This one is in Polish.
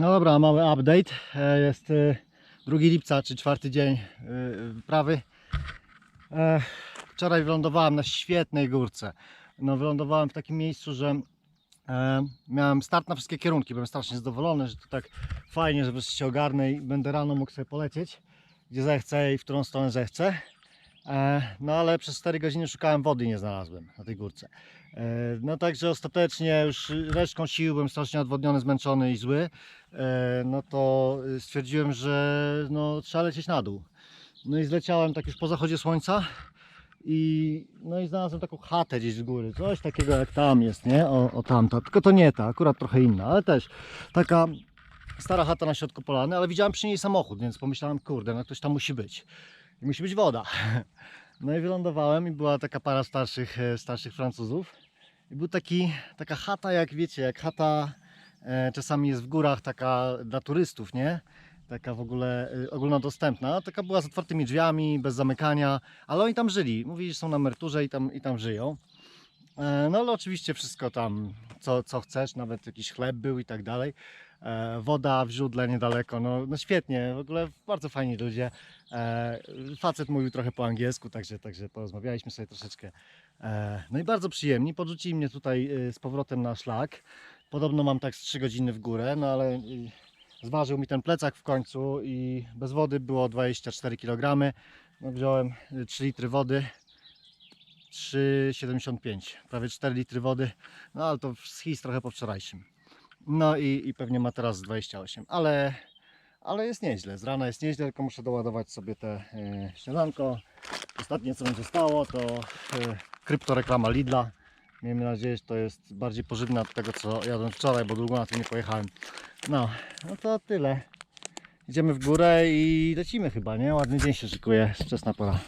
No dobra, mały update. E, Jest e, 2 lipca, czy czwarty dzień e, wyprawy. E, Wczoraj wylądowałem na świetnej górce. No, wylądowałem w takim miejscu, że e, miałem start na wszystkie kierunki. Byłem strasznie zadowolony, że to tak fajnie, że wreszcie się ogarnę i będę rano mógł sobie polecieć, gdzie zechcę i w którą stronę zechcę. E, No ale przez 4 godziny szukałem wody i nie znalazłem na tej górce. E, No także ostatecznie już resztką sił byłem strasznie odwodniony, zmęczony i zły. E, No to y, stwierdziłem, że no, trzeba lecieć na dół. No i zleciałem tak już po zachodzie słońca i no i znalazłem taką chatę gdzieś z góry, coś takiego jak tam jest, nie? O, o tamta, tylko to nie ta, akurat trochę inna, ale też taka stara chata na środku polany, ale widziałem przy niej samochód, więc pomyślałem, kurde, no ktoś tam musi być. Musi być woda. No i wylądowałem i była taka para starszych, e, starszych Francuzów. I był taki, taka chata, jak wiecie, jak chata e, czasami jest w górach, taka dla turystów, nie? Taka w ogóle e, ogólnodostępna. Taka była z otwartymi drzwiami, bez zamykania, ale oni tam żyli. Mówili, że są na emeryturze i tam, i tam żyją. E, No ale oczywiście wszystko tam, co, co chcesz, nawet jakiś chleb był i tak dalej. E, Woda w źródle niedaleko, no, no świetnie, w ogóle bardzo fajni ludzie. E, Facet mówił trochę po angielsku, także, także porozmawialiśmy sobie troszeczkę. No i bardzo przyjemni. Podrzucili mnie tutaj z powrotem na szlak. Podobno mam tak z 3 godziny w górę, no ale zważył mi ten plecak w końcu i bez wody było 24 kg. No wziąłem y, 3 litry wody. 3,75, prawie 4 litry wody, no ale to z his trochę po wczorajszym. No i, i pewnie ma teraz 28, ale, ale jest nieźle, z rana jest nieźle, tylko muszę doładować sobie te e, śniadanko. Ostatnie co będzie stało to e, kryptoreklama Lidla. Miejmy nadzieję, że to jest bardziej pożywne od tego co jadłem wczoraj, bo długo na tym nie pojechałem. No, no to tyle. Idziemy w górę i lecimy chyba, nie? Ładny dzień się szykuje, wczesna pora.